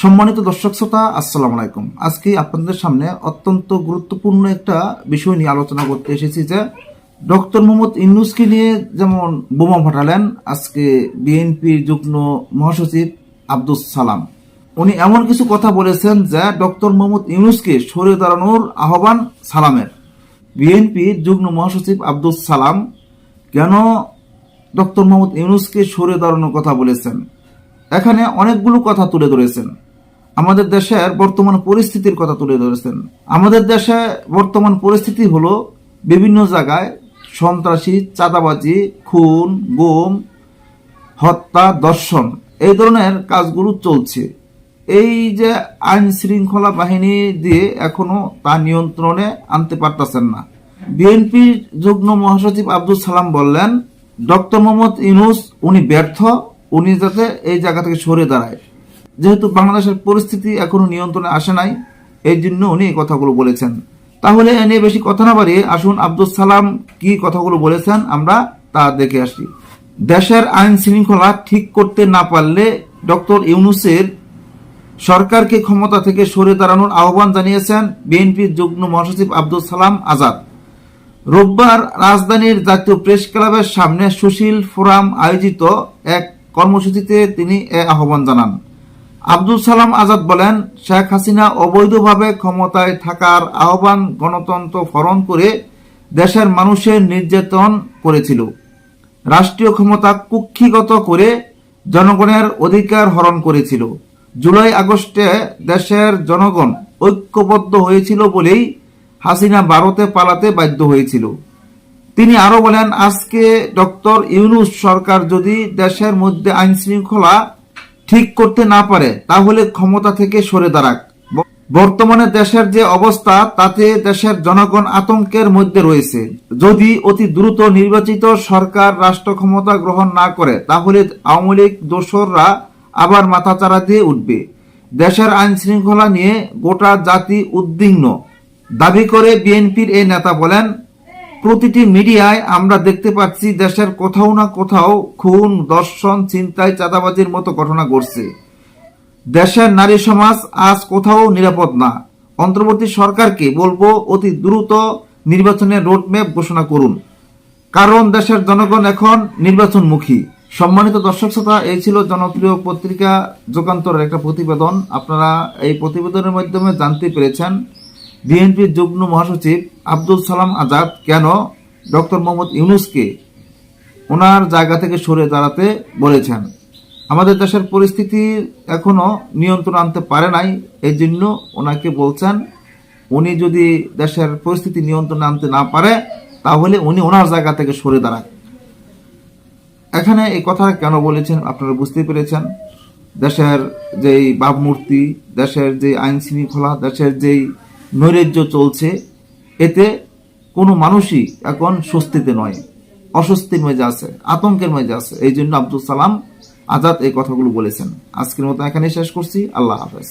সম্মানিত দর্শক শ্রোতা, আসসালামু আলাইকুম। আজকে আপনাদের সামনে অত্যন্ত গুরুত্বপূর্ণ একটা বিষয় নিয়ে আলোচনা করতে এসেছি যে ডক্টর মোহাম্মদ ইন্নুসকে নিয়ে যেমন বোমা ফাটালেন, আজকে বিএনপির যুগ্ম মহাসচিব আব্দুস সালাম। উনি এমন কিছু কথা বলেছেন যে ডক্টর মোহাম্মদ ইউনুসকে সরে দাঁড়ানোর আহ্বান সালামের। বিএনপির যুগ্ম মহাসচিব আব্দুস সালাম কেন ডক্টর মোহাম্মদ ইউনুসকে সরে দাঁড়ানোর কথা বলেছেন? এখানে অনেকগুলো কথা তুলে ধরেছেন। আমাদের দেশের বর্তমান পরিস্থিতির কথা তুলে ধরেছেন। আমাদের দেশে বর্তমান পরিস্থিতি হলো বিভিন্ন জায়গায় সন্ত্রাসী, চাঁদাবাজি, খুন, গুম, হত্যা, দর্শন এই ধরনের কাজগুলো চলছে। এই যে আইন শৃঙ্খলা বাহিনী দিয়ে এখনও তা নিয়ন্ত্রণে আনতে পারতেছেন না। বিএনপির যুগ্ম মহাসচিব আব্দুল সালাম বললেন, ডক্টর মোহাম্মদ ইউনুস, উনি ব্যর্থ, উনি যাতে এই জায়গা থেকে সরে দাঁড়ায়। যেহেতু বাংলাদেশের পরিস্থিতি এখনও নিয়ন্ত্রণে আসে নাই, এই জন্য উনি এই কথাগুলো বলেছেন। তাহলে এ নিয়ে বেশি কথা না বাড়িয়ে আসুন আব্দুল সালাম কি কথাগুলো বলেছেন, আমরা তা দেখে আসি। দেশের আইন শৃঙ্খলা ঠিক করতে না পারলে ডক্টর ইউনুসের সরকারকে ক্ষমতা থেকে সরে দাঁড়ানোর আহ্বান জানিয়েছেন বিএনপির যুগ্ম মহাসচিব আব্দুল সালাম আজাদ। রোববার রাজধানীর জাতীয় প্রেস ক্লাবের সামনে সুশীল ফোরাম আয়োজিত এক কর্মসূচিতে তিনি এ আহ্বান জানান। আব্দুল সালাম আজাদ বলেন, শেখ হাসিনা অবৈধভাবে ক্ষমতায় থাকার আহ্বান গণতন্ত্র ফরণ করে দেশের মানুষের নির্যাতন করেছিল। রাষ্ট্রীয় ক্ষমতা কুক্ষিগত করে জনগণের অধিকার হরণ করেছিল। জুলাই আগস্টে দেশের জনগণ ঐক্যবদ্ধ হয়েছিল বলেই হাসিনা ভারতে পালাতে বাধ্য হয়েছিল। তিনি আরও বলেন, আজকে ডক্টর ইউনুস সরকার যদি দেশের মধ্যে আইন শৃঙ্খলা ঠিক করতে না পারে, তাহলে ক্ষমতা থেকে সরে দাঁড়াক। বর্তমানে দেশের যে অবস্থা, তাতে দেশের জনগণ আতঙ্কের মধ্যে রয়েছে। যদি অতি দ্রুত নির্বাচিত সরকার রাষ্ট্র ক্ষমতা গ্রহণ না করে, তাহলে আওয়ামী লীগ দোসররা আবার মাথাচাড়া দিয়ে উঠবে। দেশের আইন শৃঙ্খলা নিয়ে গোটা জাতি উদ্বিগ্ন। দাবি করে বিএনপির এই নেতা বলেন প্রতিটি মিডিয়ায় আমরা দেখতে পাচ্ছি দেশের কোথাও না কোথাও খুন দর্শন চিন্তায় চাঁদাবাজির মতো ঘটনা ঘটছে। দেশের নারী সমাজ আজ কোথাও নিরাপদ না। অন্তর্বর্তী সরকারকে বলব অতি দ্রুত নির্বাচনের রোডম্যাপ ঘোষণা করুন। কারণ দেশের জনগণ এখন নির্বাচনমুখী। সম্মানিত দর্শক শ্রোতা, এই ছিল জনপ্রিয় পত্রিকা, যুগান্তরের একটা প্রতিবেদন। আপনারা এই প্রতিবেদনের মাধ্যমে জানতে পেরেছেন বিএনপির যুগ্ম মহাসচিব আব্দুল সালাম আজাদ কেন ডক্টর মোহাম্মদ ইউনুসকে ওনার জায়গা থেকে সরে দাঁড়াতে বলেছেন? আমাদের দেশের পরিস্থিতি এখনও নিয়ন্ত্রণ আনতে পারে নাই এই জন্য ওনাকে বলছেন, উনি যদি দেশের পরিস্থিতি নিয়ন্ত্রণ আনতে না পারে, তাহলে উনি ওনার জায়গা থেকে সরে দাঁড়াক। এখানে এই কথা কেন বলেছেন আপনারা বুঝতে পেরেছেন? দেশের যেই ভাবমূর্তি দেশের যে আইন শৃঙ্খলা দেশের যেই নৈরাজ্য চলছে, এতে কোনো মানুষই এখন স্বস্তিতে নয়, অস্বস্তির মেজে আছে, আতঙ্কের মেজে আছে। এই জন্য আব্দুল সালাম আজাদ এই কথাগুলো বলেছেন। আজকের মতো এখানে শেষ করছি। আল্লাহ হাফেজ।